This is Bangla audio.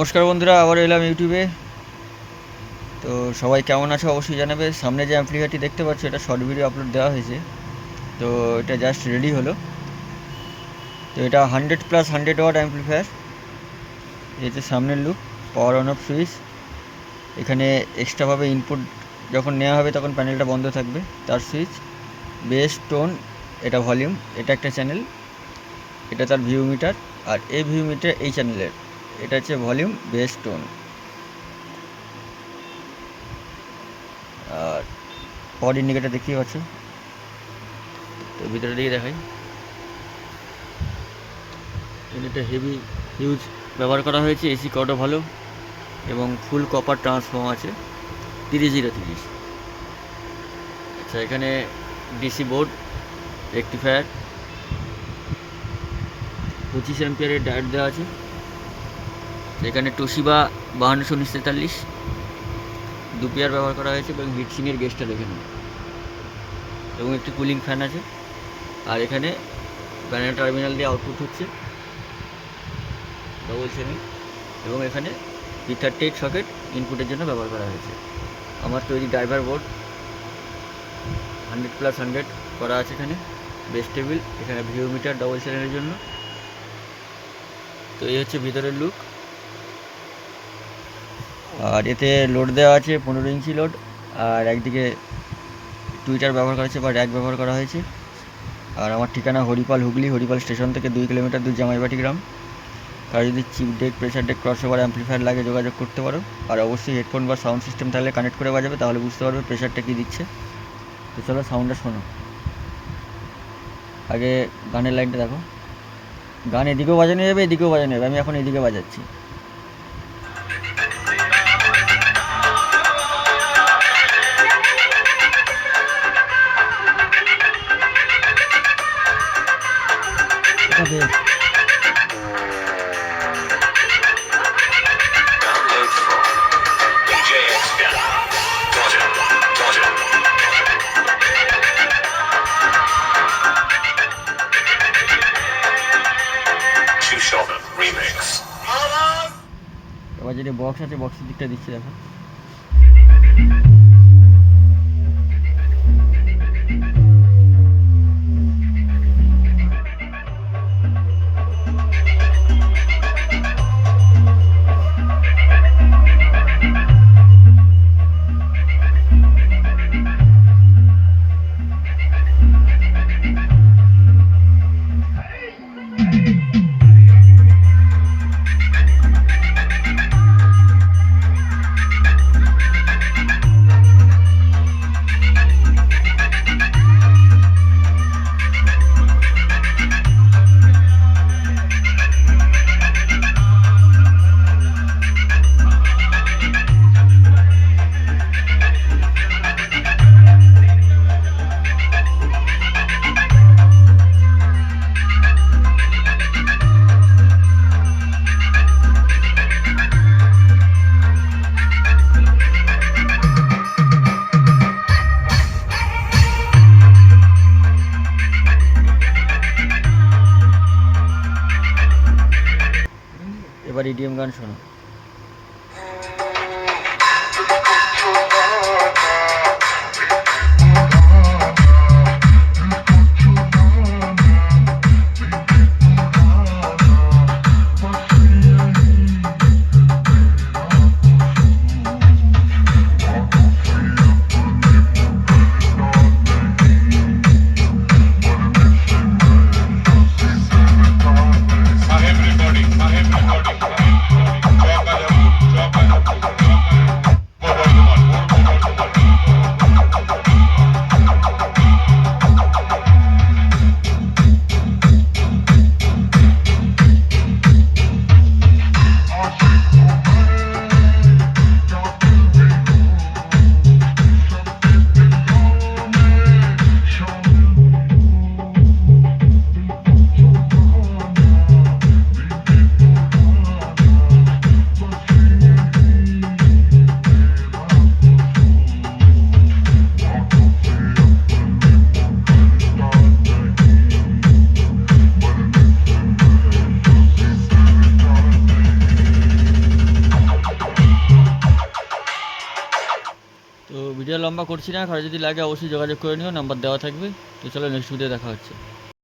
নমস্কার বন্ধুরা, আবার এলাম ইউটিউবে। তো সবাই কেমন আছে অবশ্যই জানাবে। সামনে যে অ্যাম্পলিফায়ারটি দেখতে পাচ্ছ, এটা শর্ট ভিডিও আপলোড দেওয়া হয়েছে। তো এটা জাস্ট রেডি হলো। তো এটা hundred plus hundred watt amplifier হচ্ছে সামনের look power on off switch এখানে এক্সট্রাভাবে ইনপুট যখন নেওয়া হবে, তখন প্যানেলটা বন্ধ থাকবে, তার সুইচ বেস টোন এটা ভলিউম এটা একটা চ্যানেল এটা তার ভিউ মিটার আর এই ভিউ মিটার এই চ্যানেলের এটা হচ্ছে ভলিউম বেস টোন। আর পাওয়ার ইন্ডিকেটার দেখতেই পাচ্ছ তো ভিতরে দিকে দেখাই। এটা হেভি হিউজ ব্যবহার করা হয়েছে, এসি কটও ভালো এবং ফুল কপার ট্রান্সফর্ম আছে, তিরিশ জিরো তিরিশ। আচ্ছা এখানে ডিসি বোর্ড রেক্টিফায়ার পঁচিশ অ্যাম্পিয়ারের ডায়েট দেওয়া আছে। এখানে টুসিবা বাহান্নশো উনিশ তেতাল্লিশ দু পেয়ার ব্যবহার করা হয়েছে এবং হিটসিংয়ের গেস্টটা দেখে নিন এবং একটি কুলিং ফ্যান আছে। আর এখানে প্যানেল টার্মিনাল দিয়ে আউটপুট হচ্ছে। ডবল সেমি এবং এখানে পি থার্টি এইট সকেট ইনপুটের জন্য ব্যবহার করা হয়েছে। আমার তৈরি driver board hundred plus hundred করা আছে এখানে। বেস্ট টেবিল এখানে ভিউ মিটার ডবল চ্যানেলের জন্য। তো এই হচ্ছে ভিতরের লুক আর এতে লোড দেওয়া আছে পনেরো ইঞ্চি লোড আর একদিকে টুইটার ব্যবহার করা হয়েছে বা র্যাক ব্যবহার করা হয়েছে। আর আমার ঠিকানা হরিপাল হুগলি, হরিপাল স্টেশন থেকে দুই কিলোমিটার দূর জামাইবাটি গ্রাম। আর যদি chip deck pressure deck crossover amplifier লাগে, যোগাযোগ করতে পারো। আর অবশ্যই হেডফোন বা সাউন্ড সিস্টেম তাহলে কানেক্ট করে বাজাবে, তাহলে বুঝতে পারবে প্রেশারটা কী দিচ্ছে। তো চলো সাউন্ডটা শোনো। আগে গানের লাইনটা দেখো। গান এদিকেও বাজানো যাবে, এদিকেও বাজানো যাবে। আমি এখন এদিকে বাজাচ্ছি। Remix. এবার যেটা বক্স আছে বক্সের দিকটা দিচ্ছি দেখো এবার ইডিএম গান শোনো। ভিডিও লম্বা করছি না কারও যদি লাগে অবশ্যই যোগাযোগ করে নিও নাম্বার দেওয়া থাকবে। তো চলো নেক্সট ভিডিও দেখা হচ্ছে।